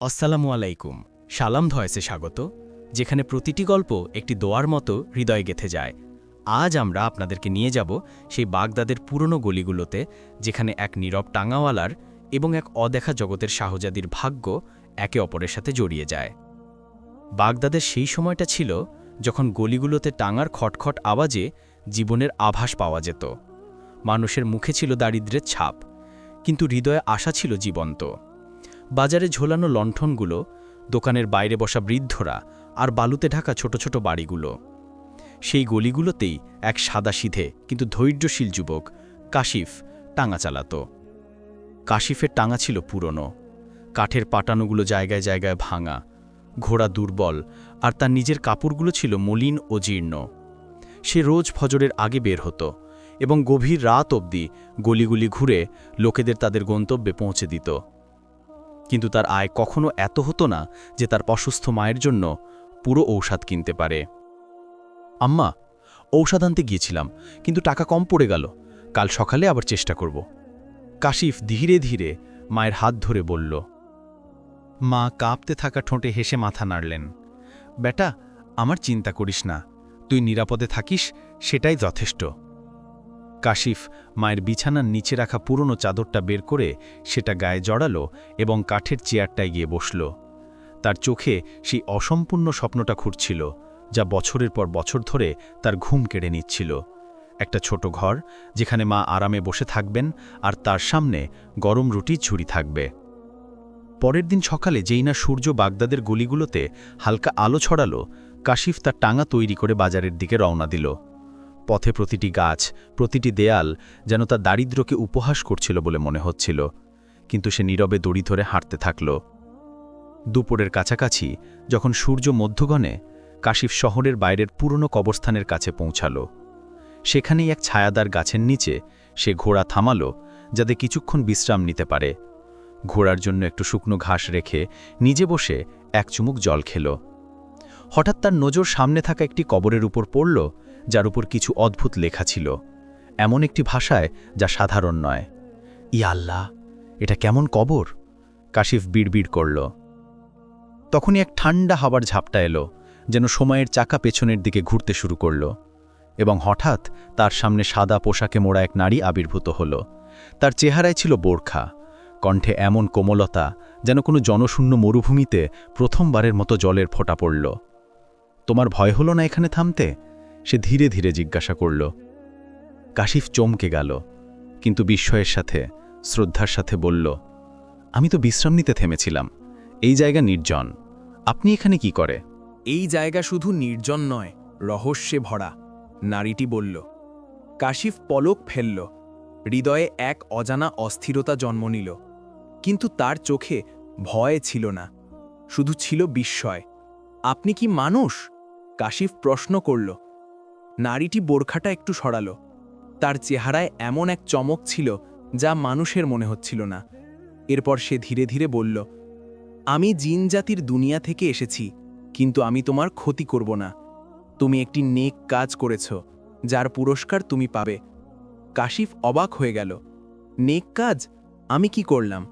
আসসালামু আলাইকুম। সালাম ধয়েসে স্বাগত, যেখানে প্রতিটি গল্প একটি দোয়ার মতো হৃদয় গেথে যায়। আজ আমরা আপনাদেরকে নিয়ে যাব সেই বাগদাদের পুরনো গলিগুলোতে, যেখানে এক নীরব টাঙ্গাওয়ালার এবং এক অদেখা জগতের শাহজাদির ভাগ্য একে অপরের সাথে জড়িয়ে যায়। বাগদাদের সেই সময়টা ছিল যখন গলিগুলোতে টাঙার খটখট আওয়াজে জীবনের আভাস পাওয়া যেত। মানুষের মুখে ছিল দারিদ্র্যের ছাপ, কিন্তু হৃদয়ে আশা ছিল জীবন্ত। বাজারে ঝোলানো লণ্ঠনগুলো, দোকানের বাইরে বসা বৃদ্ধরা আর বালুতে ঢাকা ছোট ছোট বাড়িগুলো। সেই গলিগুলোতেই এক সাদা সিধে কিন্তু ধৈর্যশীল যুবক, কাশিফ টাঙা চালাত। কাশিফের টাঙা ছিল পুরনো। কাঠের পাটানোগুলো জায়গায় জায়গায় ভাঙা। ঘোড়া দুর্বল আর তার নিজের কাপড়গুলো ছিল মলিন ও জীর্ণ। সে রোজ ফজরের আগে বের হতো এবং গভীর রাত অবধি গলিগুলি ঘুরে লোকেদের তাদের গন্তব্যে পৌঁছে দিত। কিন্তু তার আয় কখনো এত হতো না যে তার অসুস্থ মায়ের জন্য পুরো ঔষধ কিনতে পারে। আম্মা, ঔষধ আনতে গিয়েছিলাম, কিন্তু টাকা কম পড়ে গেল। কাল সকালে আবার চেষ্টা করব। কাশিফ ধীরে ধীরে মায়ের হাত ধরে বলল, মা কাঁপতে থাকা ঠোঁটে হেসে মাথা নাড়লেন। বেটা, আমার চিন্তা করিস না। তুই নিরাপদে থাকিস, সেটাই যথেষ্ট। কাশিফ মায়ের বিছানার নিচে রাখা পুরনো চাদরটা বের করে সেটা গায়ে জড়ালো এবং কাঠের চেয়ারটায় গিয়ে বসল। তার চোখে সেই অসম্পূর্ণ স্বপ্নটা খুঁড়ছিল, যা বছরের পর বছর ধরে তার ঘুম কেড়ে নিচ্ছিল। একটা ছোট ঘর, যেখানে মা আরামে বসে থাকবেন আর তার সামনে গরম রুটি ঝুড়ি থাকবে। পরের দিন সকালে যেই না সূর্য বাগদাদের গলিগুলোতে হালকা আলো ছড়ালো, কাশিফ তার টাঙা তৈরি করে বাজারের দিকে রওনা দিল। পথে প্রতিটি গাছ, প্রতিটি দেয়াল যেন তার দারিদ্র্যকে উপহাস করছিল বলে মনে হচ্ছিল, কিন্তু সে নীরবে দড়ি ধরে হাঁটতে থাকল। দুপুরের কাছাকাছি যখন সূর্য মধ্যগণে কাশিফ শহরের বাইরের পুরনো কবরস্থানের কাছে পৌঁছাল, সেখানেই এক ছায়াদার গাছের নিচে সে ঘোড়া থামালো যাতে কিছুক্ষণ বিশ্রাম নিতে পারে। ঘোড়ার জন্য একটু শুকনো ঘাস রেখে নিজে বসে এক চুমুক জল খেল। হঠাৎ তার নজর সামনে থাকা একটি কবরের উপর পড়ল যার উপর কিছু অদ্ভুত লেখা ছিল, এমন একটি ভাষায় যা সাধারণ নয়। ই আল্লাহ, এটা কেমন কবর? কাশিফ বিড়বিড় করল। তখনই এক ঠান্ডা হাওয়ার ঝাপটা এলো, যেন সময়ের চাকা পেছনের দিকে ঘুরতে শুরু করল, এবং হঠাৎ তার সামনে সাদা পোশাকে মোড়া এক নারী আবির্ভূত হল। তার চেহারায় ছিল বোরখা, কণ্ঠে এমন কোমলতা যেন কোনো জনশূন্য মরুভূমিতে প্রথমবারের মতো জলের ফোঁটা পড়ল। তোমার ভয় হলো না এখানে থামতে? সে ধীরে ধীরে জিজ্ঞাসা করল, কাশিফ চমকে গেল, কিন্তু বিস্ময়ের সাথে, শ্রদ্ধার সাথে বলল, আমি তো বিশ্রাম নিতে থেমেছিলাম, এই জায়গা নির্জন, আপনি এখানে কি করে? এই জায়গা শুধু নির্জন নয়, রহস্যে ভরা, নারীটি বলল। কাশিফ পলক ফেলল, হৃদয়ে এক অজানা অস্থিরতা জন্ম নিল, কিন্তু তার চোখে ভয় ছিল না, শুধু ছিল বিস্ময়। আপনি কি মানুষ? কাশিফ প্রশ্ন করল নারীটি বোরখাটা একটু সরালো। তার চেহারায় এমন এক চমক ছিল যা মানুষের মনে হচ্ছিল না। এরপর সে ধীরে ধীরে বলল, আমি জিন জাতির দুনিয়া থেকে এসেছি, কিন্তু আমি তোমার ক্ষতি করব না। তুমি একটি নেক কাজ করেছ, যার পুরস্কার তুমি পাবে। কাশিফ অবাক হয়ে গেল, নেক কাজ? আমি কি করলাম?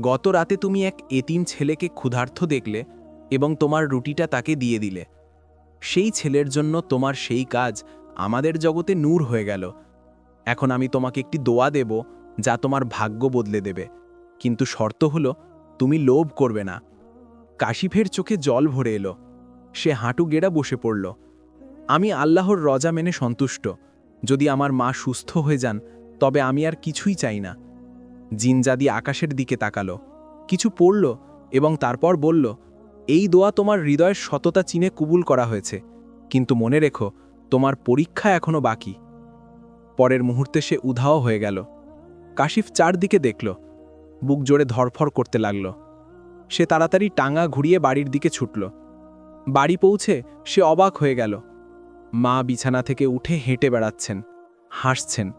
গত রাতে তুমি এক এতিম ছেলেকে ক্ষুধার্থ দেখলে এবং তোমার রুটিটা তাকে দিয়ে দিলে। সেই ছেলের জন্য তোমার সেই কাজ আমাদের জগতে নূর হয়ে গেল। এখন আমি তোমাকে একটি দোয়া দেব যা তোমার ভাগ্য বদলে দেবে। কিন্তু শর্ত হলো, তুমি লোভ করবে না। কাশিফের চোখে জল ভরে এলো। সে হাঁটু গেড়া বসে পড়ল। আমি আল্লাহর রজা মেনে সন্তুষ্ট। যদি আমার মা সুস্থ হয়ে যান, তবে আমি আর কিছুই চাই না। জিনজাদি আকাশের দিকে তাকালো। কিছু পড়ল এবং তারপর বলল এই দোয়া তোমার হৃদয়ের সততা চিনে কুবুল করা হয়েছে। কিন্তু মনে রেখো, তোমার পরীক্ষা এখনও বাকি। পরের মুহূর্তে সে উধাও হয়ে গেল। কাশিফ চারদিকে দেখল। বুক জোরে ধরফর করতে লাগল। সে তাড়াতাড়ি টাঙা ঘুরিয়ে বাড়ির দিকে ছুটল। বাড়ি পৌঁছে সে অবাক হয়ে গেল। মা বিছানা থেকে উঠে হেঁটে বেড়াচ্ছেন, হাসছেন।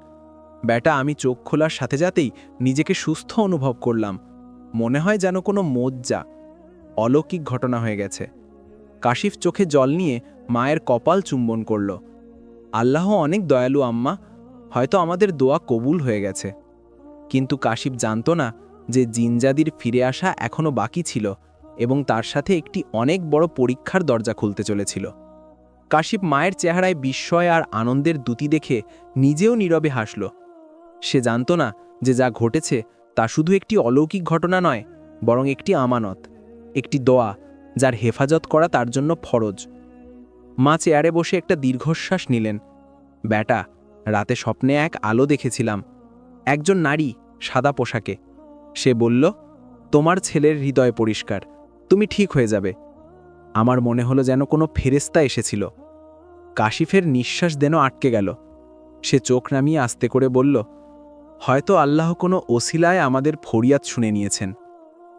বেটা, আমি চোখ খোলার সাথে যাতেই নিজেকে সুস্থ অনুভব করলাম। মনে হয় যেন কোনো মজ্জা। অলৌকিক ঘটনা হয়ে গেছে। কাশিফ চোখে জল নিয়ে মায়ের কপাল চুম্বন করল। আল্লাহ অনেক দয়ালু আম্মা, হয়তো আমাদের দোয়া কবুল হয়ে গেছে। কিন্তু কাশিফ জানত না যে জিনজাদির ফিরে আসা এখনও বাকি ছিল এবং তার সাথে একটি অনেক বড় পরীক্ষার দরজা খুলতে চলেছিল। কাশিপ মায়ের চেহারায় বিস্ময় আর আনন্দের দুটি দেখে নিজেও নীরবে হাসল। সে জানত না যে যা ঘটেছে তা শুধু একটি অলৌকিক ঘটনা নয়, বরং একটি আমানত। একটি দোয়া, যার হেফাজত করা তার জন্য ফরজ। মা চেয়ারে বসে একটা দীর্ঘশ্বাস নিলেন। ব্যাটা, রাতে স্বপ্নে এক আলো দেখেছিলাম। একজন নারী সাদা পোশাকে। সে বলল, তোমার ছেলের হৃদয় পরিষ্কার। তুমি ঠিক হয়ে যাবে। আমার মনে হলো যেন কোনো ফেরেস্তা এসেছিল। কাশিফের নিঃশ্বাস দেন আটকে গেল। সে চোখ নামিয়ে আস্তে করে বলল, হয়তো আল্লাহ কোনো ওসিলায় আমাদের ফরিয়াদ শুনে নিয়েছেন।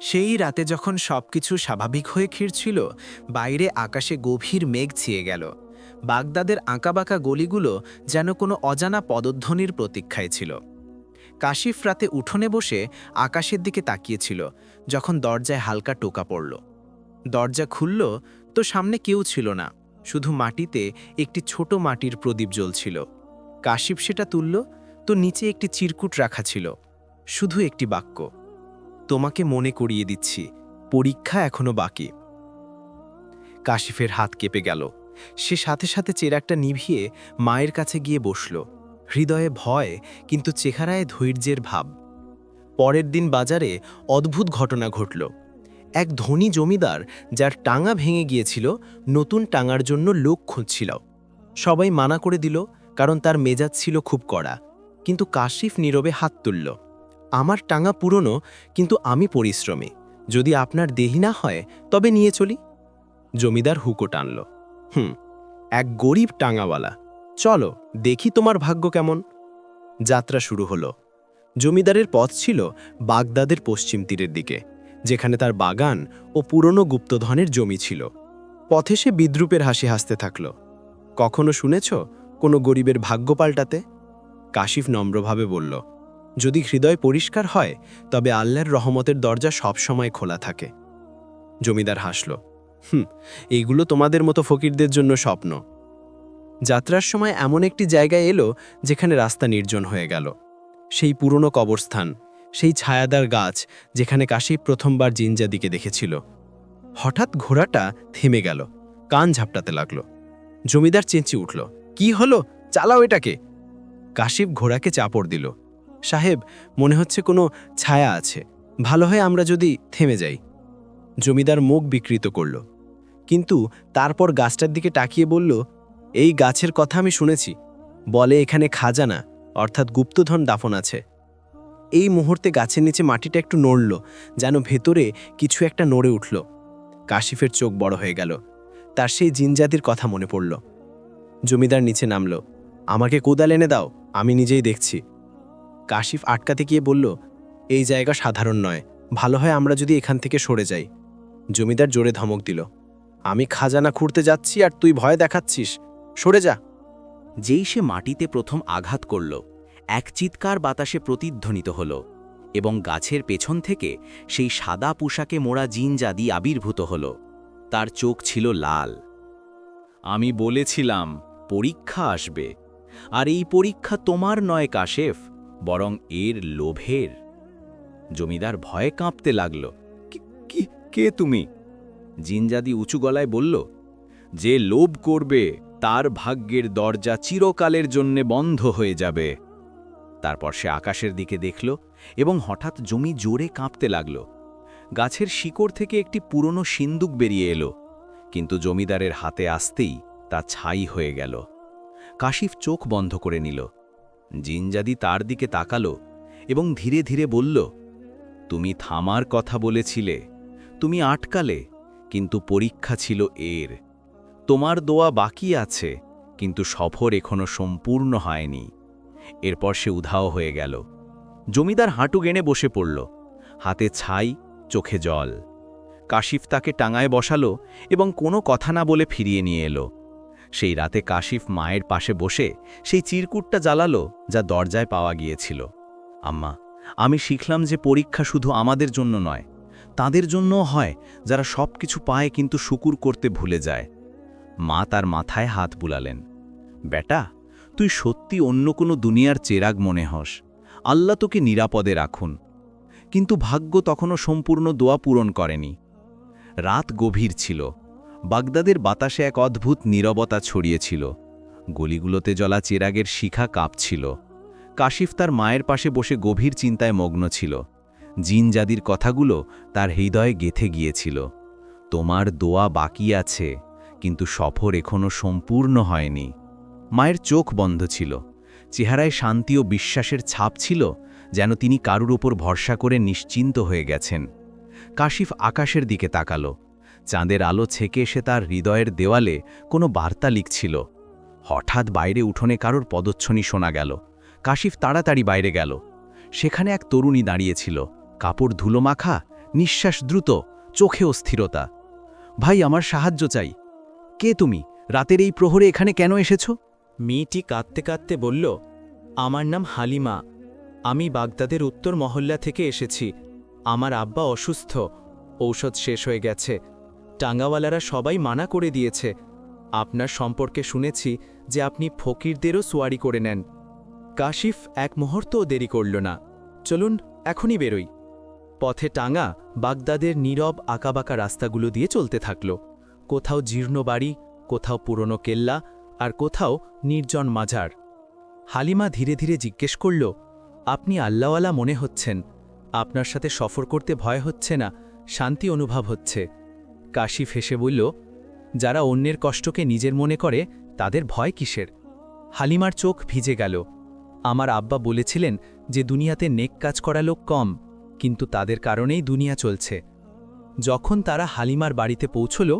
সেই রাতে যখন সবকিছু স্বাভাবিক হয়ে খিরছিল বাইরে আকাশে গভীর মেঘ ছিয়ে গেল। বাগদাদের আঁকাবাঁকা গলিগুলো যেন কোনো অজানা পদধ্বনির প্রতীক্ষায় ছিল। কাশিফ রাতে উঠোনে বসে আকাশের দিকে তাকিয়েছিল, যখন দরজায় হালকা টোকা পড়ল। দরজা খুলল তো সামনে কেউ ছিল না, শুধু মাটিতে একটি ছোট মাটির প্রদীপ জ্বলছিল। কাশিফ সেটা তুলল তো নিচে একটি চিরকুট রাখা ছিল, শুধু একটি বাক্য। তোমাকে মনে করিয়ে দিচ্ছি। পরীক্ষা এখনও বাকি। কাশিফের হাত কেঁপে গেল। সে সাথে সাথে চেরাকটা নিভিয়ে মায়ের কাছে গিয়ে বসল। হৃদয়ে ভয়, কিন্তু চেহারায় ধৈর্যের ভাব। পরের দিন বাজারে অদ্ভুত ঘটনা ঘটল। এক ধনী জমিদার যার টাঙা ভেঙে গিয়েছিল, নতুন টাঙার জন্য লোক খুঁজছিল। সবাই মানা করে দিল, কারণ তার মেজাজ ছিল খুব কড়া। কিন্তু কাশিফ নীরবে হাত তুলল। আমার টাঙা পুরনো, কিন্তু আমি পরিশ্রমী। যদি আপনার দেহি না হয়, তবে নিয়ে চলি। জমিদার হুকো টানল। হুম, এক গরিব টাঙাওয়ালা। চলো, দেখি তোমার ভাগ্য কেমন। যাত্রা শুরু হলো। জমিদারের পথ ছিল বাগদাদের পশ্চিম তীরের দিকে, যেখানে তার বাগান ও পুরনো গুপ্তধনের জমি ছিল। পথে সে বিদ্রুপের হাসি হাসতে থাকল। কখনো শুনেছ কোনো গরিবের ভাগ্য পাল্টাতে? কাশিফ নম্রভাবে বলল যদি হৃদয় পরিষ্কার হয়, তবে আল্লাহর রহমতের দরজা সবসময় খোলা থাকে। জমিদার হাসল, হুম এইগুলো তোমাদের মতো ফকিরদের জন্য স্বপ্ন। যাত্রার সময় এমন একটি জায়গায় এলো, যেখানে রাস্তা নির্জন হয়ে গেল। সেই পুরনো কবরস্থান, সেই ছায়াদার গাছ, যেখানে কাশিফ প্রথমবার জিনজাদিকে দেখেছিল। হঠাৎ ঘোড়াটা থেমে গেল, কান ঝাপটাতে লাগল। জমিদার চেঁচি উঠল, কি হলো? চালাও এটাকে! কাশিফ ঘোড়াকে চাপড় দিল। সাহেব, মনে হচ্ছে কোনো ছায়া আছে। ভালো হয় আমরা যদি থেমে যাই। জমিদার মুখ বিকৃত করল। কিন্তু তারপর গাছটার দিকে তাকিয়ে বলল, এই গাছের কথা আমি শুনেছি। বলে এখানে খাজানা, অর্থাৎ গুপ্তধন দাফন আছে। এই মুহূর্তে গাছের নিচে মাটিটা একটু নড়ল, যেন ভেতরে কিছু একটা নড়ে উঠল। কাশিফের চোখ বড় হয়ে গেল। তার সেই জিনজাতির কথা মনে পড়ল। জমিদার নিচে নামল, আমাকে কোদাল এনে দাও, আমি নিজেই দেখছি। কাশিফ আটকাতে গিয়ে বলল, এই জায়গা সাধারণ নয়। ভালো হয় আমরা যদি এখান থেকে সরে যাই। জমিদার জোরে ধমক দিল, আমি খাজানা খুঁড়তে যাচ্ছি আর তুই ভয় দেখাচ্ছিস। সরে যা। যেই সে মাটিতে প্রথম আঘাত করল, এক চিৎকার বাতাসে প্রতিধ্বনিত হল এবং গাছের পেছন থেকে সেই সাদা পোশাকে মোড়া জিনজাদি আবির্ভূত হল। তার চোখ ছিল লাল। আমি বলেছিলাম, পরীক্ষা আসবে। আর এই পরীক্ষা তোমার নয়, কাশেফ। বরং এর লোভের। জমিদার ভয়ে কাঁপতে লাগল। "কি- কি তুমি? জিনজাদি উঁচু গলায় বলল, যে লোভ করবে, তার ভাগ্যের দরজা চিরকালের জন্যে বন্ধ হয়ে যাবে। তারপর সে আকাশের দিকে দেখল এবং হঠাৎ জমি জোরে কাঁপতে লাগল। গাছের শিকড় থেকে একটি পুরনো সিন্দুক বেরিয়ে এলো, কিন্তু জমিদারের হাতে আসতেই তা ছাই হয়ে গেল। কাশিফ চোখ বন্ধ করে নিল। জিনজাদি তার দিকে তাকালো এবং ধীরে ধীরে বলল, তুমি থামার কথা বলেছিলে, তুমি আটকালে, কিন্তু পরীক্ষা ছিল এর। তোমার দোয়া বাকি আছে, কিন্তু সফর এখনও সম্পূর্ণ হয়নি। এরপর সে উধাও হয়ে গেল। জমিদার হাঁটু গেনে বসে পড়ল, হাতে ছাই, চোখে জল। কাশিফ তাকে টাঙায় বসালো এবং কোনো কথা না বলে ফিরিয়ে নিয়ে এলো। সেই রাতে কাশিফ মায়ের পাশে বসে সেই চিরকুটটা জ্বালালো যা দরজায় পাওয়া গিয়েছিল। আম্মা, আমি শিখলাম যে পরীক্ষা শুধু আমাদের জন্য নয়, তাদের জন্যও হয়, যারা সব কিছু পায় কিন্তু শুকুর করতে ভুলে যায়। মা তার মাথায় হাত বুলালেন। বেটা, তুই সত্যি অন্য কোনো দুনিয়ার চেরাগ মনে হস। আল্লাহ তোকে নিরাপদে রাখুন। কিন্তু ভাগ্য তখনও সম্পূর্ণ দোয়া পূরণ করেনি। রাত গভীর ছিল। বাগদাদের বাতাসে এক অদ্ভুত নীরবতা ছড়িয়েছিল। গলিগুলোতে জ্বলা চেরাগের শিখা কাঁপছিল। কাশিফ তার মায়ের পাশে বসে গভীর চিন্তায় মগ্ন ছিল। জিনজাদির কথাগুলো তার হৃদয়ে গেথে গিয়েছিল। তোমার দোয়া বাকি আছে, কিন্তু সফর এখনও সম্পূর্ণ হয়নি। মায়ের চোখ বন্ধ ছিল। চেহারায় শান্তি ও বিশ্বাসের ছাপ ছিল যেন তিনি কারুর ওপর ভরসা করে নিশ্চিন্ত হয়ে গেছেন। কাশিফ আকাশের দিকে তাকালো। চাঁদের আলো ছেকে এসে তার হৃদয়ের দেওয়ালে কোনো বার্তা লিখছিল। হঠাৎ বাইরে উঠোনে কারোর পদচ্ছনি শোনা গেল। কাশিফ তাড়াতাড়ি বাইরে গেল। সেখানে এক তরুণী দাঁড়িয়েছিল। কাপড় ধুলো মাখা, নিঃশ্বাস দ্রুত চোখে অস্থিরতা ভাই, আমার সাহায্য চাই। কে তুমি? রাতের এই প্রহরে এখানে কেন এসেছ? মেয়েটি কাঁদতে কাঁদতে বলল, আমার নাম হালিমা। আমি বাগদাদের উত্তর মহল্লা থেকে এসেছি। আমার আব্বা অসুস্থ। ঔষধ শেষ হয়ে গেছে। টাঙ্গাওয়ালারা সবাই মানা করে দিয়েছে। আপনার সম্পর্কে শুনেছি যে আপনি ফকিরদেরও সোয়ারি করে নেন। কাশিফ এক মুহূর্তও দেরি করল না। চলুন, এখনই বেরোই। পথে টাঙ্গা বাগদাদের নীরব আঁকাবাঁকা রাস্তাগুলো দিয়ে চলতে থাকল। কোথাও জীর্ণ বাড়ি, কোথাও পুরনো কেল্লা আর কোথাও নির্জন মাজার। হালিমা ধীরে ধীরে জিজ্ঞেস করল, আপনি আল্লাওয়ালা মনে হচ্ছেন? আপনার সাথে সফর করতে ভয় হচ্ছে না? শান্তি অনুভব হচ্ছে? কাশিফ হেসে বলল, যারা অন্যের কষ্টকে নিজের মনে করে, তাদের ভয় কিসের? হালিমার চোখ ভিজে গেল। আমার আব্বা বলেছিলেন যে, দুনিয়াতে নেক কাজ করা লোক কম, কিন্তু তাদের কারণেই দুনিয়া চলছে। যখন তারা হালিমার বাড়িতে পৌঁছল,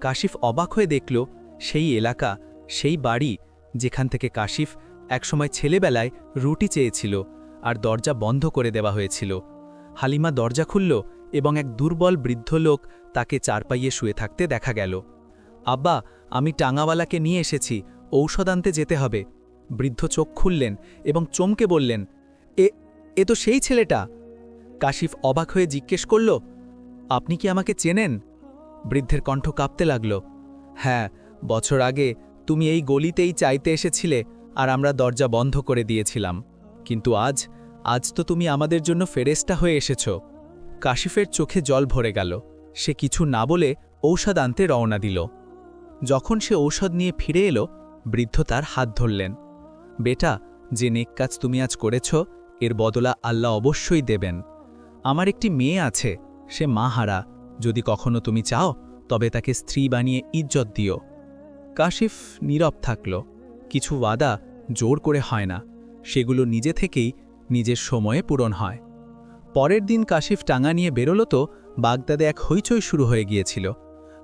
কাশিফ অবাক হয়ে দেখল, সেই এলাকা, সেই বাড়ি, যেখান থেকে কাশিফ একসময় ছেলেবেলায় রুটি চেয়েছিল আর দরজা বন্ধ করে দেওয়া হয়েছিল। হালিমা দরজা খুলল এবং এক দুর্বল বৃদ্ধ লোক তাকে চারপাইয়ে শুয়ে থাকতে দেখা গেল। আব্বা, আমি টাঙাওয়ালাকে নিয়ে এসেছি, ঔষধ আনতে যেতে হবে। বৃদ্ধ চোখ খুললেন এবং চমকে বললেন, এ এ তো সেই ছেলেটা। কাশিফ অবাক হয়ে জিজ্ঞেস করল, আপনি কি আমাকে চেনেন? বৃদ্ধের কণ্ঠ কাঁপতে লাগল হ্যাঁ বছর আগে তুমি এই গলিতেই চাইতে এসেছিলে আর আমরা দরজা বন্ধ করে দিয়েছিলাম। কিন্তু আজ আজ তো তুমি আমাদের জন্য ফেরেস্টা হয়ে এসেছ। কাশিফের চোখে জল ভরে গেল। সে কিছু না বলে ঔষধ আনতে রওনা দিল। যখন সে ঔষধ নিয়ে ফিরে এলো, বৃদ্ধ তার হাত ধরলেন। বেটা, যে নেক কাজ তুমি আজ করেছ, এর বদলা আল্লাহ অবশ্যই দেবেন। আমার একটি মেয়ে আছে, সে মা হারা। যদি কখনো তুমি চাও, তবে তাকে স্ত্রী বানিয়ে ইজ্জত দিও। কাশিফ নীরব থাকল। কিছু ওয়াদা জোর করে হয় না। সেগুলো নিজে থেকেই নিজের সময়ে পূরণ হয়। পরের দিন কাশিফ টাঙা নিয়ে বেরোল তো বাগদাদে এক হইচই শুরু হয়ে গিয়েছিল।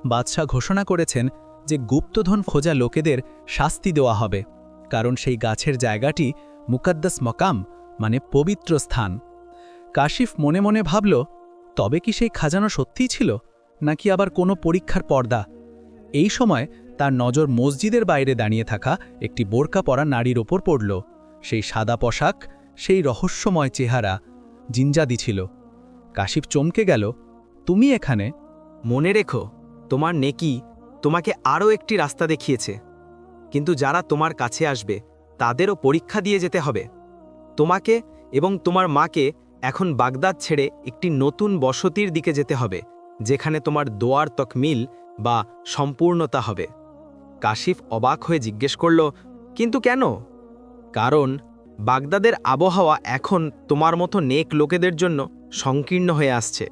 বাদশাহ ঘোষণা করেছেন যে গুপ্তধন খোঁজা লোকেদের শাস্তি দেওয়া হবে, কারণ সেই গাছের জায়গাটি মুকাদ্দাস মকাম মানে পবিত্র স্থান। কাশিফ মনে মনে ভাবল, তবে কি সেই খাজানো সত্যিই ছিল, নাকি আবার কোনো পরীক্ষার পর্দা? এই সময় তার নজর মসজিদের বাইরে দাঁড়িয়ে থাকা একটি বোরকা পরা নারীর ওপর পড়ল। সেই সাদা পোশাক, সেই রহস্যময় চেহারা, জিনজাদি ছিল। কাশিফ চমকে গেল তুমি এখানে? মনে রেখো, তোমার নেকি তোমাকে আরও একটি রাস্তা দেখিয়েছে। কিন্তু যারা তোমার কাছে আসবে, তাদেরও পরীক্ষা দিয়ে যেতে হবে। তোমাকে এবং তোমার মাকে এখন বাগদাদ ছেড়ে একটি নতুন বসতির দিকে যেতে হবে, যেখানে তোমার দোয়ার তকমিল বা সম্পূর্ণতা হবে। কাশিফ অবাক হয়ে জিজ্ঞেস করল, কিন্তু কেন? কারণ বাগদাদের আবহাওয়া এখন তোমার মতো নেক লোকেদের জন্য সংকীর্ণ হয়ে আসছে।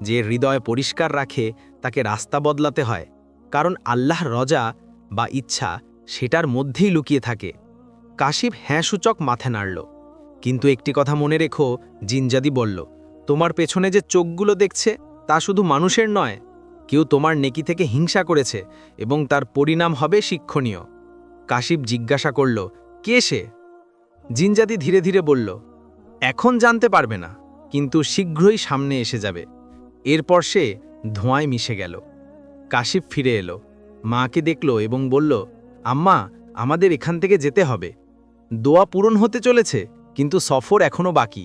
যে হৃদয় পরিষ্কার রাখে, তাকে রাস্তা বদলাতে হয়, কারণ আল্লাহ রজা বা ইচ্ছা সেটার মধ্যেই লুকিয়ে থাকে। কাশিব হ্যাঁ সূচক মাথা নাড়ল। কিন্তু একটি কথা মনে রেখো, জিনজাদি বলল, তোমার পেছনে যে চোখগুলো দেখছে, তা শুধু মানুষের নয়, কেউ তোমার নেকি থেকে হিংসা করেছে এবং তার পরিণাম হবে শিক্ষণীয়। কাশিব জিজ্ঞাসা করল, কে সে? জিনজাদি ধীরে ধীরে বলল, এখন জানতে পারবে না, কিন্তু শীঘ্রই সামনে এসে যাবে। এরপর সে ধোঁয়ায় মিশে গেল। কাশিফ ফিরে এলো। মাকে দেখল এবং বলল, আম্মা, আমাদের এখান থেকে যেতে হবে। দোয়া পূরণ হতে চলেছে, কিন্তু সফর এখনও বাকি।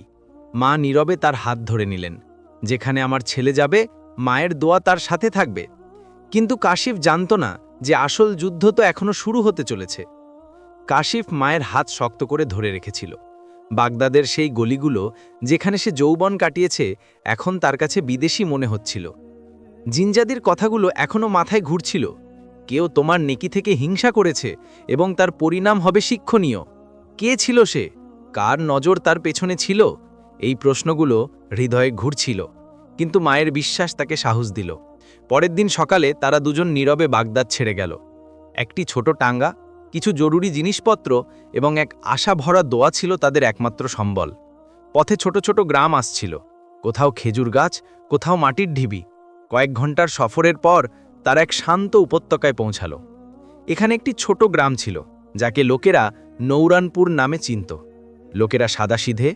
মা নীরবে তার হাত ধরে নিলেন, যেখানে আমার ছেলে যাবে, মায়ের দোয়া তার সাথে থাকবে। কিন্তু কাশিফ জানত না যে আসল যুদ্ধ তো এখনও শুরু হতে চলেছে। কাশিফ মায়ের হাত শক্ত করে ধরে রেখেছিল। বাগদাদের সেই গলিগুলো যেখানে সে যৌবন কাটিয়েছে, এখন তার কাছে বিদেশি মনে হচ্ছিল। জিনজাদির কথাগুলো এখনও মাথায় ঘুরছিল। কেউ তোমার নেকি থেকে হিংসা করেছে এবং তার পরিণাম হবে শিক্ষণীয়। কে ছিল সে? কার নজর তার পেছনে ছিল? এই প্রশ্নগুলো হৃদয়ে ঘুরছিল, কিন্তু মায়ের বিশ্বাস তাকে সাহস দিল। পরের দিন সকালে তারা দুজন নীরবে বাগদাদ ছেড়ে গেল। একটি ছোট টাঙ্গা কিছু জরুরি জিনিসপত্র এবং এক আশা ভরা দোয়া ছিল তাদের একমাত্র সম্বল। পথে ছোট ছোট গ্রাম আসছিল। কোথাও খেজুর গাছ, কোথাও মাটির ঢিবি। কয়েক ঘণ্টার সফরের পর তারা এক শান্ত উপত্যকায় পৌঁছালো। এখানে একটি ছোট গ্রাম ছিল, যাকে লোকেরা নৌরানপুর নামে চিনত। লোকেরা সাদাসিধে,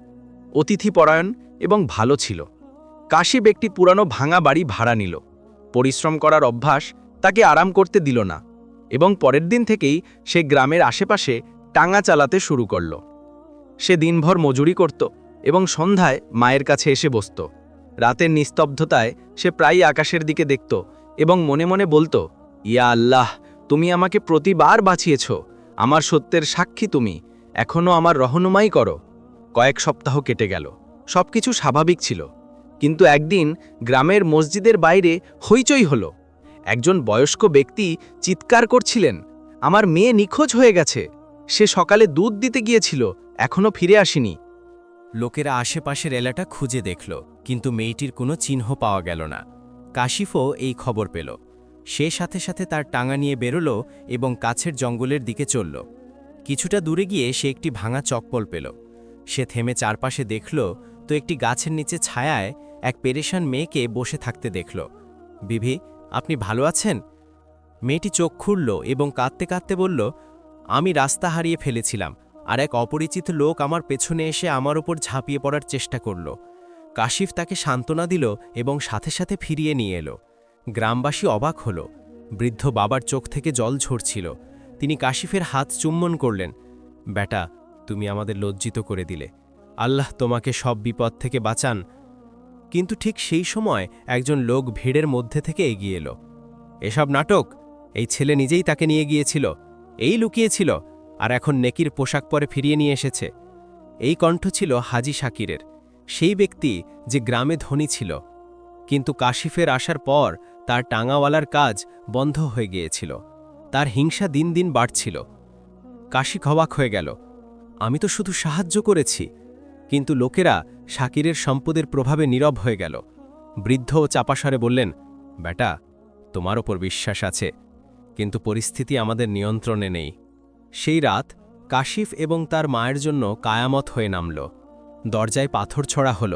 অতিথিপরায়ণ এবং ভালো ছিল। কাশিব একটি পুরানো ভাঙা বাড়ি ভাড়া নিল। পরিশ্রম করার অভ্যাস তাকে আরাম করতে দিল না। এবং পরের দিন থেকেই সে গ্রামের আশেপাশে টাঙা চালাতে শুরু করল। সে দিনভর মজুরি করত এবং সন্ধ্যায় মায়ের কাছে এসে বসত। রাতের নিস্তব্ধতায় সে প্রায়ই আকাশের দিকে দেখত এবং মনে মনে বলতো, ইয়া আল্লাহ, তুমি আমাকে প্রতিবার বাঁচিয়েছ। আমার সত্যের সাক্ষী তুমি। এখনও আমার রহনুমাই করো। কয়েক সপ্তাহ কেটে গেল। সবকিছু স্বাভাবিক ছিল। কিন্তু একদিন গ্রামের মসজিদের বাইরে হইচই হলো। একজন বয়স্ক ব্যক্তি চিৎকার করছিলেন। আমার মেয়ে নিখোঁজ হয়ে গেছে। সে সকালে দুধ দিতে গিয়েছিল এখনও ফিরে আসেনি। লোকেরা আশেপাশের এলাটা খুঁজে দেখল, কিন্তু মেয়েটির কোনো চিহ্ন পাওয়া গেল না। কাশিফও এই খবর পেল। সে সাথে সাথে তার টাঙা নিয়ে বেরোল এবং কাছের জঙ্গলের দিকে চলল। কিছুটা দূরে গিয়ে সে একটি ভাঙা চপ্পল পেল। সে থেমে চারপাশে দেখল, তো একটি গাছের নিচে ছায়ায় এক পেরেশান মেয়েকে বসে থাকতে দেখল। বিভি আপনি ভালো আছেন? মেয়েটি চোখ খুলল এবং কাঁদতে কাঁদতে বলল, আমি রাস্তা হারিয়ে ফেলেছিলাম, আর এক অপরিচিত লোক আমার পেছনে এসে আমার ওপর ঝাঁপিয়ে পড়ার চেষ্টা করল। কাশিফ তাকে সান্ত্বনা দিল এবং সাথে সাথে ফিরিয়ে নিয়ে এলো। গ্রামবাসী অবাক হল। বৃদ্ধ বাবার চোখ থেকে জল ঝরছিল। তিনি কাশিফের হাত চুম্বন করলেন, বেটা, তুমি আমাদের লজ্জিত করে দিলে। আল্লাহ তোমাকে সব বিপদ থেকে বাঁচান কিন্তু ঠিক সেই সময় একজন লোক ভিড়ের মধ্যে থেকে এগিয়ে এলো। এসব নাটক এই ছেলে নিজেই তাকে নিয়ে গিয়েছিল, এই লুকিয়েছিল, আর এখন নেকির পোশাক পরে ফিরিয়ে নিয়ে এসেছে। এই কণ্ঠ ছিল হাজি শাকিরের, সেই ব্যক্তি যে গ্রামে ধনী ছিল। কিন্তু কাশিফের আসার পর তার টাঙাওয়ালার কাজ বন্ধ হয়ে গিয়েছিল, তার হিংসা দিন দিন বাড়ছিল। কাশি খবাক হয়ে গেল, আমি তো শুধু সাহায্য করেছি কিন্তু লোকেরা শাকিরের সম্পদের প্রভাবে নীরব হয়ে গেল। বৃদ্ধ ও চাপাসরে বললেন, বেটা, তোমার ওপর বিশ্বাস আছে, কিন্তু পরিস্থিতি আমাদের নিয়ন্ত্রণে নেই। সেই রাত কাশিফ এবং তার মায়ের জন্য কায়ামত হয়ে নামল। দরজায় পাথর ছড়া হল।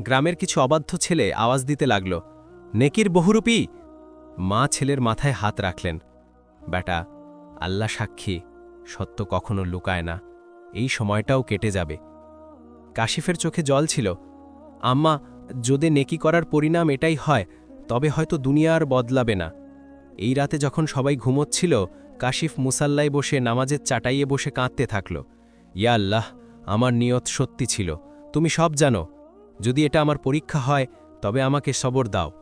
গ্রামের কিছু অবাধ্য ছেলে আওয়াজ দিতে লাগল, নেকির বহুরূপী? মা ছেলের মাথায় হাত রাখলেন, বেটা, আল্লাহ সাক্ষী, সত্য কখনো লুকায় না। এই সময়টাও কেটে যাবে। কাশিফের চোখে জল ছিল। আম্মা, যদি নেকি করার পরিণাম এটাই হয়, তবে হয়তো দুনিয়া আর বদলাবে না। এই রাতে যখন সবাই ঘুমোচ্ছিল, কাশিফ মুসাল্লায় বসে নামাজের চাটাইয়ে বসে কাঁদতে থাকল। ইয়া আল্লাহ, আমার নিয়ত সত্যি ছিল। তুমি সব জানো। যদি এটা আমার পরীক্ষা হয়, তবে আমাকে সবর দাও।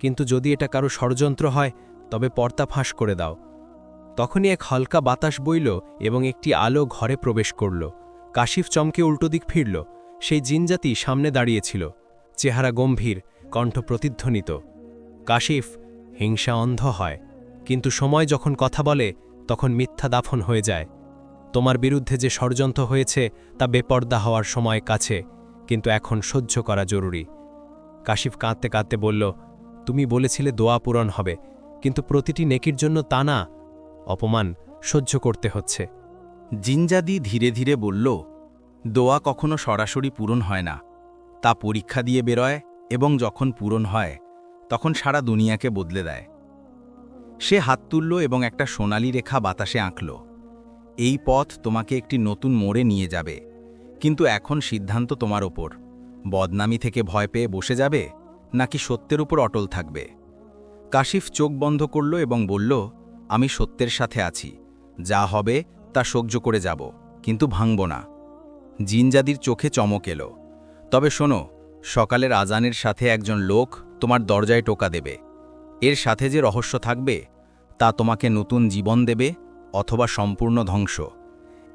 কিন্তু যদি এটা কারও ষড়যন্ত্র হয়, তবে পর্দা ফাঁস করে দাও। তখনই এক হালকা বাতাস বইল এবং একটি আলো ঘরে প্রবেশ করল। কাশিফ চমকে উল্টো দিক ফিরল। সেই জিনজাতি সামনে দাঁড়িয়েছিল। চেহারা গম্ভীর, কণ্ঠ প্রতিধ্বনিত। কাশিফ, হিংসা অন্ধ হয়। কিন্তু সময় যখন কথা বলে, তখন মিথ্যা দাফন হয়ে যায়। তোমার বিরুদ্ধে যে ষড়যন্ত্র হয়েছে, তা বেপর্দা হওয়ার সময় কাছে, কিন্তু এখন সহ্য করা জরুরি। কাশিফ কাঁদতে কাঁদতে বলল, তুমি বলেছিলে দোয়া পূরণ হবে, কিন্তু প্রতিটি নেকির জন্য তা না। অপমান সহ্য করতে হচ্ছে। জিনজাদি ধীরে ধীরে বলল, দোয়া কখনো সরাসরি পূরণ হয় না। তা পরীক্ষা দিয়ে বেরোয় এবং যখন পূরণ হয়, তখন সারা দুনিয়াকে বদলে দেয় সে হাত তুলল এবং একটা সোনালি রেখা বাতাসে আঁকল। এই পথ তোমাকে একটি নতুন মোড়ে নিয়ে যাবে, কিন্তু এখন সিদ্ধান্ত তোমার ওপর। বদনামি থেকে ভয় পেয়ে বসে যাবে, নাকি সত্যের উপর অটল থাকবে? কাশিফ চোখ বন্ধ করল এবং বলল, আমি সত্যের সাথে আছি। যা হবে তা সহ্য করে যাব, কিন্তু ভাঙব না। জিনজাদির চোখে চমক এলো। তবে শোনো, সকালের আজানের সাথে একজন লোক তোমার দরজায় টোকা দেবে। এর সাথে যে রহস্য থাকবে, তা তোমাকে নতুন জীবন দেবে অথবা সম্পূর্ণ ধ্বংস।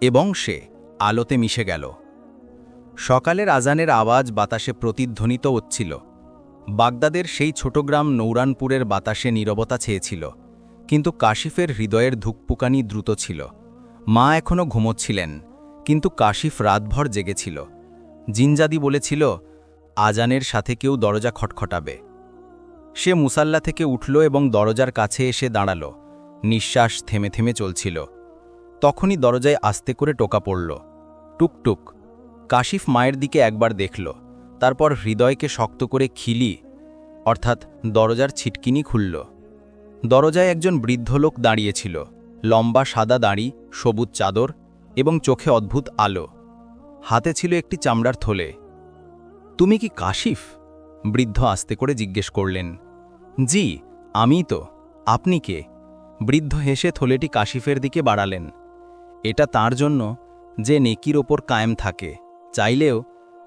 এবং সে আলোতে মিশে গেল। সকালের আজানের আওয়াজ বাতাসে প্রতিধ্বনিত হচ্ছিল। বাগদাদের সেই ছোট গ্রাম নৌরানপুরের বাতাসে নীরবতা ছেয়েছিল, কিন্তু কাশিফের হৃদয়ের ধুকপুকানি দ্রুত ছিল। মা এখনও ঘুমোচ্ছিলেন, কিন্তু কাশিফ রাতভর জেগেছিল। জিনজাদি বলেছিল, আজানের সাথে কেউ দরজা খটখটাবে। সে মুসাল্লা থেকে উঠল এবং দরজার কাছে এসে দাঁড়াল। নিঃশ্বাস থেমে থেমে চলছিল। তখনই দরজায় আস্তে করে টোকা পড়ল। টুকটুক কাশিফ মায়ের দিকে একবার দেখল। তারপর হৃদয়কে শক্ত করে খিলি, অর্থাৎ দরজার ছিটকিনি খুলল। দরজায় একজন বৃদ্ধ লোক দাঁড়িয়েছিল। লম্বা সাদা দাড়ি, সবুজ চাদর এবং চোখে অদ্ভুত আলো। হাতে ছিল একটি চামড়ার থলে। তুমি কি কাশিফ? বৃদ্ধ আস্তে করে জিজ্ঞেস করলেন। জি আমি তো। আপনি কে? বৃদ্ধ হেসে থলেটি কাশিফের দিকে বাড়ালেন। এটা তার জন্য যে নেকির ওপর কায়েম থাকে। চাইলেও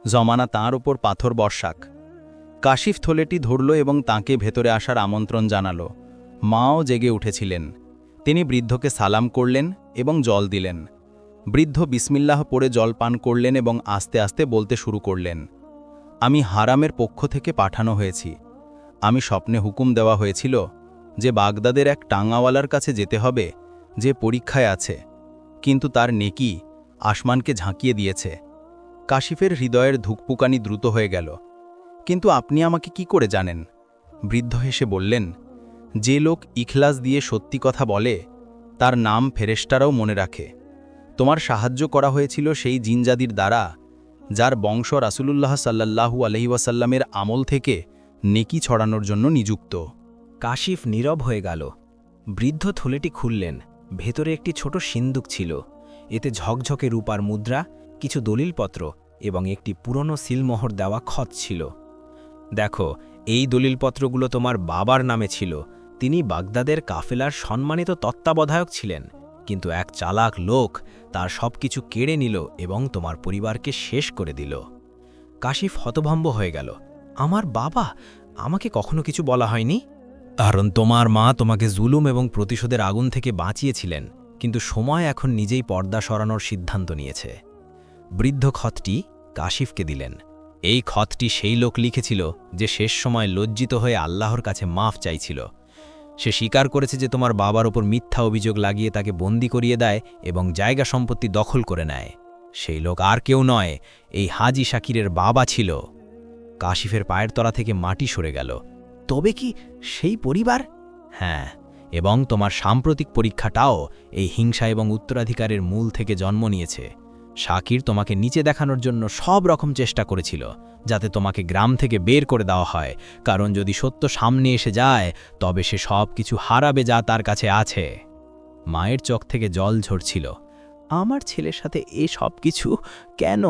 জমানা তার ওপর পাথর বর্ষাক। কাশিফ থলেটি ধরল এবং তাকে ভেতরে আসার আমন্ত্রণ জানালো। মাও জেগে উঠেছিলেন। তিনি বৃদ্ধকে সালাম করলেন এবং জল দিলেন। বৃদ্ধ বিসমিল্লাহ পড়ে জল পান করলেন এবং আস্তে আস্তে বলতে শুরু করলেন, আমি হারামের পক্ষ থেকে পাঠানো হয়েছি। আমি স্বপ্নে হুকুম দেওয়া হয়েছিল যে বাগদাদের এক টাঙ্গাওয়ালার কাছে যেতে হবে যে পরীক্ষায় আছে, কিন্তু তার নেকি আসমানকে ঝাঁকিয়ে দিয়েছে। কাশিফের হৃদয়ের ধুকপুকানি দ্রুত হয়ে গেল। কিন্তু আপনি আমাকে কি করে জানেন? বৃদ্ধ হেসে বললেন যে লোক ইখলাস দিয়ে সত্যি কথা বলে, তার নাম ফেরেস্টারাও মনে রাখে। তোমার সাহায্য করা হয়েছিল সেই জিনজাদির দ্বারা, যার বংশ রাসুলুল্লাহ সাল্লাল্লাহু আলহিউসাল্লামের আমল থেকে নেকি ছড়ানোর জন্য নিযুক্ত। কাশিফ নীরব হয়ে গেল। বৃদ্ধ থলেটি খুললেন। ভেতরে একটি ছোট সিন্দুক ছিল। এতে ঝকঝকে রূপার মুদ্রা, কিছু দলিলপত্র এবং একটি পুরনো সিলমোহর দেওয়া খত ছিল। দেখো, এই দলিলপত্রগুলো তোমার বাবার নামে ছিল। তিনি বাগদাদের কাফেলার সম্মানিত তত্ত্বাবধায়ক ছিলেন, কিন্তু এক চালাক লোক তার সবকিছু কেড়ে নিল এবং তোমার পরিবারকে শেষ করে দিল। কাশিফ হতভম্ব হয়ে গেল, আমার বাবা? আমাকে কখনো কিছু বলা হয়নি? কারণ তোমার মা তোমাকে জুলুম এবং প্রতিশোধের আগুন থেকে বাঁচিয়েছিলেন, কিন্তু সময় এখন নিজেই পর্দা সরানোর সিদ্ধান্ত নিয়েছে। বৃদ্ধ খতটি কাশিফকে দিলেন, এই খতটি সেই লোক লিখেছিল যে শেষ সময় লজ্জিত হয়ে আল্লাহর কাছে মাফ চাইছিল। সে স্বীকার করেছে যে তোমার বাবার ওপর মিথ্যা অভিযোগ লাগিয়ে তাকে বন্দি করিয়ে দেয় এবং জায়গা সম্পত্তি দখল করে নেয়। সেই লোক আর কেউ নয়, এই হাজি শাকিরের বাবা ছিল। কাশিফের পায়ের তলা থেকে মাটি সরে গেল। তবে কি সেই পরিবার? হ্যাঁ এবং তোমার সাম্প্রতিক পরীক্ষাটাও এই হিংসা এবং উত্তরাধিকারের মূল থেকে জন্ম নিয়েছে। শাকির তোমাকে নিচে দেখানোর জন্য সব রকম চেষ্টা করেছিল। যাতে তোমাকে গ্রাম থেকে বের করে দেওয়া হয়। কারণ যদি সত্য সামনে এসে যায়, তবে সে সব কিছু হারাবে যা তার কাছে আছে। মায়ের চোখ থেকে জল ঝরছিল। আমার ছেলের সাথে এ সব কিছু কেন?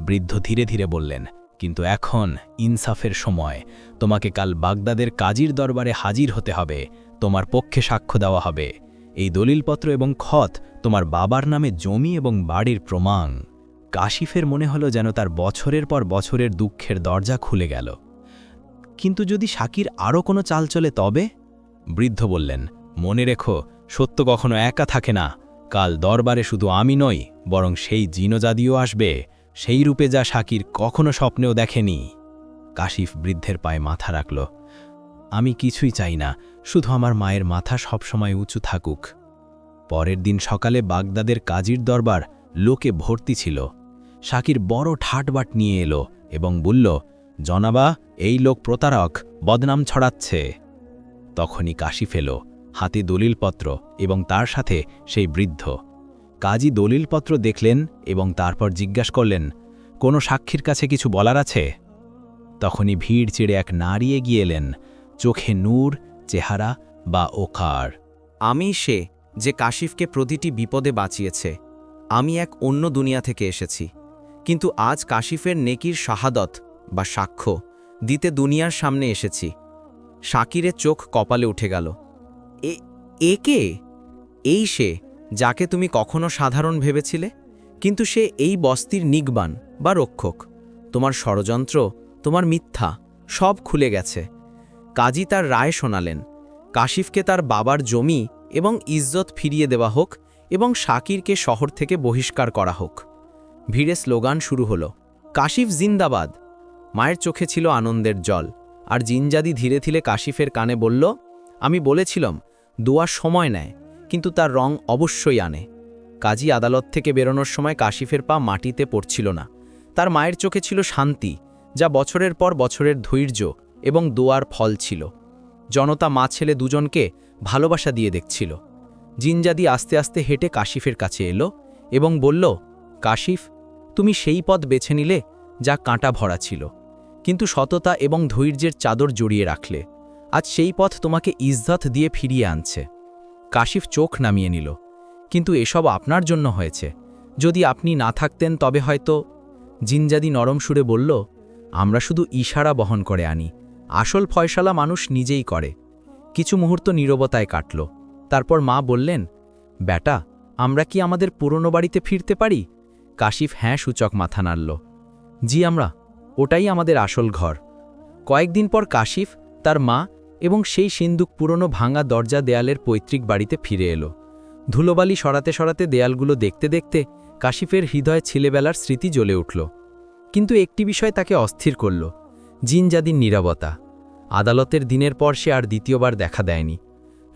বৃদ্ধ ধীরে ধীরে বললেন, কিন্তু এখন ইনসাফের সময়। তোমাকে কাল বাগদাদের কাজীর দরবারে হাজির হতে হবে। তোমার পক্ষে সাক্ষ্য দেওয়া হবে। এই দলিলপত্র এবং খত তোমার বাবার নামে জমি এবং বাড়ির প্রমাণ। কাশিফের মনে হলো যেন তার বছরের পর বছরের দুঃখের দরজা খুলে গেল। কিন্তু যদি শাকির আরও কোনো চাল চলে তবে? বৃদ্ধ বললেন, মনে রেখো, সত্য কখনো একা থাকে না। কাল দরবারে শুধু আমি নই, বরং সেই জিনজাদিও আসবে। সেই রূপে যা শাকির কখনো স্বপ্নেও দেখেনি। কাশিফ বৃদ্ধের পায়ে মাথা রাখল, আমি কিছুই চাই না, শুধু আমার মায়ের মাথা সবসময় উঁচু থাকুক। পরের দিন সকালে বাগদাদের কাজীর দরবার লোকে ভর্তি ছিল। শাকির বড় ঠাটবাট নিয়ে এলো এবং বলল, জনাবা, এই লোক প্রতারক, বদনাম ছড়াচ্ছে। তখনই কাশিফ এলো হাতে দলিলপত্র এবং তার সাথে সেই বৃদ্ধ। কাজী দলিলপত্র দেখলেন এবং তারপর জিজ্ঞাসা করলেন, কোনো সাক্ষীর কাছে কিছু বলার আছে? তখনই ভিড় চিড়ে এক নারী এগিয়ে এলেন, চোখে নূর, চেহারা বা ওকার আমি সে যে কাশিফকে প্রতিটি বিপদে বাঁচিয়েছে। আমি এক অন্য দুনিয়া থেকে এসেছি। কিন্তু আজ কাশিফের নেকির শাহাদত বা সাক্ষ্য দিতে দুনিয়ার সামনে এসেছি। শাকিরের চোখ কপালে উঠে গেল। এ কে? এই সে যাকে তুমি কখনো সাধারণ ভেবেছিলে? কিন্তু সে এই বস্তির নিগবান বা রক্ষক। তোমার ষড়যন্ত্র, তোমার মিথ্যা সব খুলে গেছে। কাজী তার রায় শোনালেন। কাশিফকে তার বাবার জমি এবং ইজ্জত ফিরিয়ে দেওয়া হোক এবং শাকিরকে শহর থেকে বহিষ্কার করা হোক। ভিড়ে স্লোগান শুরু হলো, কাশিফ জিন্দাবাদ। মায়ের চোখে ছিল আনন্দের জল, আর জিনজাদি ধীরে ধীরে কাশিফের কানে বলল, আমি বলেছিলাম দোয়ার সময় নেয়, কিন্তু তার রং অবশ্যই আনে। কাজী আদালত থেকে বেরোনোর সময় কাশিফের পা মাটিতে পড়ছিল না। তার মায়ের চোখে ছিল শান্তি, যা বছরের পর বছরের ধৈর্য এবং দোয়ার ফল ছিল। জনতা মা ছেলে দুজনকে ভালোবাসা দিয়ে দেখছিল। জিনজাদি আস্তে আস্তে হেঁটে কাশিফের কাছে এলো এবং বলল, কাশিফ তুমি সেই পথ বেছে নিলে যা কাঁটা ভরা ছিল। কিন্তু সততা এবং ধৈর্যের চাদর জড়িয়ে রাখলে। আজ সেই পথ তোমাকে ইজ্জত দিয়ে ফিরিয়ে আনছে। কাশিফ চোখ নামিয়ে নিল। কিন্তু এসব আপনার জন্য হয়েছে। যদি আপনি না থাকতেন তবে হয়তো জিনজাদি নরম সুরে বলল, আমরা শুধু ইশারা বহন করে আনি। আসল ফয়সালা মানুষ নিজেই করে। কিছু মুহূর্ত নীরবতায় কাটল। তারপর মা বললেন বেটা আমরা কি আমাদের পুরনো বাড়িতে ফিরতে পারি? কাশিফ হ্যাঁ সূচক মাথা নাড়ল। জি আমরা, ওটাই আমাদের আসল ঘর। কয়েকদিন পর কাশিফ, তার মা এবং সেই সিন্দুক পুরনো ভাঙা দরজা দেয়ালের পৈতৃক বাড়িতে ফিরে এলো। ধুলোবালি সরাতে সরাতে দেয়ালগুলো দেখতে দেখতে কাশিফের হৃদয়ে ছেলেবেলার স্মৃতি জ্বলে উঠল। কিন্তু একটি বিষয় তাকে অস্থির করল জিনজাদির নীরবতা। আদালতের দিনের পর সে আর দ্বিতীয়বার দেখা দেয়নি।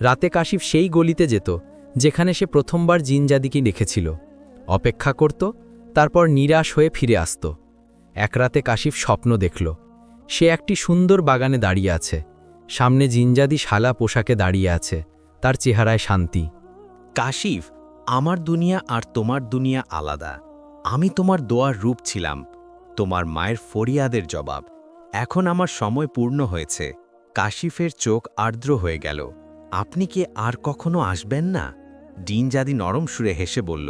রাতে কাশিফ সেই গলিতে যেত, যেখানে সে প্রথমবার জিনজাদিকে দেখেছিল। অপেক্ষা করত তারপর নিরাশ হয়ে ফিরে আসত। এক রাতে কাশিফ স্বপ্ন দেখল। সে একটি সুন্দর বাগানে দাঁড়িয়ে আছে। সামনে জিনজাদি শালা পোশাকে দাঁড়িয়ে আছে। তার চেহারায় শান্তি। কাশিফ, আমার দুনিয়া আর তোমার দুনিয়া আলাদা। আমি তোমার দোয়ার রূপ ছিলাম। তোমার মায়ের ফরিয়াদের জবাব। এখন আমার সময় পূর্ণ হয়েছে। কাশিফের চোখ আর্দ্র হয়ে গেল। আপনি কি আর কখনো আসবেন না? ডিনজাদি নরম সুরে হেসে বলল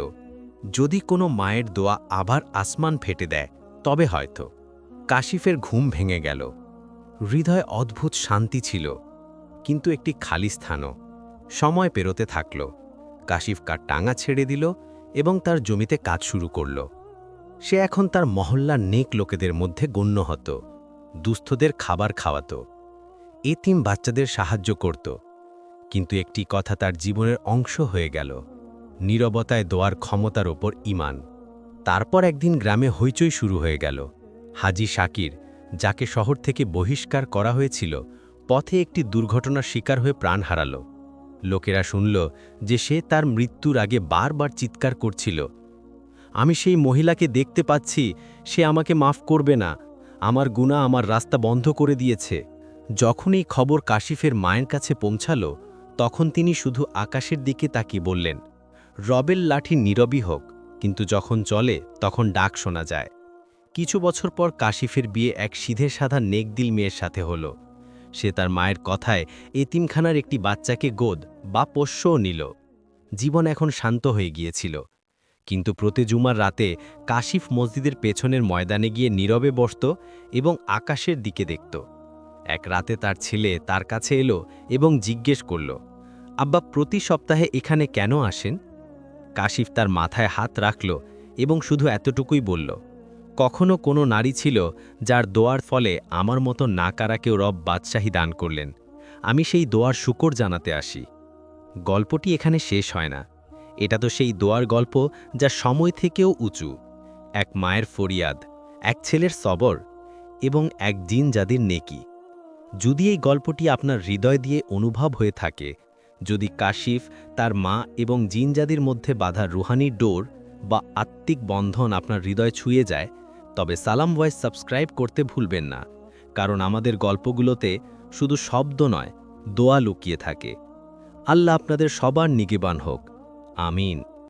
যদি কোনো মায়ের দোয়া আবার আসমান ফেটে দেয়, তবে হয়তো। কাশিফের ঘুম ভেঙে গেল। হৃদয় অদ্ভুত শান্তি ছিল, কিন্তু একটি খালি স্থানও। সময় পেরোতে থাকল। কাশিফ কার টাঙা ছেড়ে দিল এবং তার জমিতে কাজ শুরু করল। সে এখন তার মহল্লার নেক লোকেদের মধ্যে গণ্য হতো। দুস্থদের খাবার খাওয়াত। এতিম বাচ্চাদের সাহায্য করত। কিন্তু একটি কথা তার জীবনের অংশ হয়ে গেল। নীরবতায় দোয়ার ক্ষমতার ওপর ইমান তারপর একদিন গ্রামে হইচই শুরু হয়ে গেল। হাজি শাকির, যাকে শহর থেকে বহিষ্কার করা হয়েছিল, পথে একটি দুর্ঘটনার শিকার হয়ে প্রাণ হারাল। লোকেরা শুনল যে সে তার মৃত্যুর আগে বারবার চিৎকার করছিল। আমি সেই মহিলাকে দেখতে পাচ্ছি, সে আমাকে মাফ করবে না। আমার গুণা আমার রাস্তা বন্ধ করে দিয়েছে। যখন এই খবর কাশিফের মায়ের কাছে পৌঁছাল, তখন তিনি শুধু আকাশের দিকে তাকিয়ে বললেন রবেল লাঠি নীরবই হোক, কিন্তু যখন চলে, তখন ডাক শোনা যায়। কিছু বছর পর কাশিফের বিয়ে এক সিধে সাদা নেকদিল মেয়ের সাথে হলো। সে তার মায়ের কথায় এতিমখানার একটি বাচ্চাকে গোদ বা পোষ্যও নিল। জীবন এখন শান্ত হয়ে গিয়েছিল। কিন্তু প্রতি জুমার রাতে কাশিফ মসজিদের পেছনের ময়দানে গিয়ে নীরবে বসত এবং আকাশের দিকে দেখত। এক রাতে তার ছেলে তার কাছে এলো এবং জিজ্ঞেস করল, আব্বা, প্রতি সপ্তাহে এখানে কেন আসেন? কাশিফ তার মাথায় হাত রাখল এবং শুধু এতটুকুই বলল, কখনো কোনো নারী ছিল যার দোয়ার ফলে আমার মতো না কারাকেও রব বাদশাহী দান করলেন। আমি সেই দোয়ার শুকর জানাতে আসি। গল্পটি এখানে শেষ হয় না। এটা তো সেই দোয়ার গল্প যা সময় থেকেও উঁচু। এক মায়ের ফরিয়াদ, এক ছেলের সবর এবং এক জিন যাদের নেকি। যদি এই গল্পটি আপনার হৃদয় দিয়ে অনুভব হয়ে থাকে যদি কাশিফ, তার মা এবং জিনজাদের মধ্যে বাধা রুহানি ডোর বা আত্মিক বন্ধন আপনার হৃদয় ছুঁয়ে যায়, তবে সালাম ভয়েস সাবস্ক্রাইব করতে ভুলবেন না, কারণ আমাদের গল্পগুলোতে শুধু শব্দ নয়, দোয়া লুকিয়ে থাকে। আল্লাহ আপনাদের সবার নিগেবান হোক। আমিন।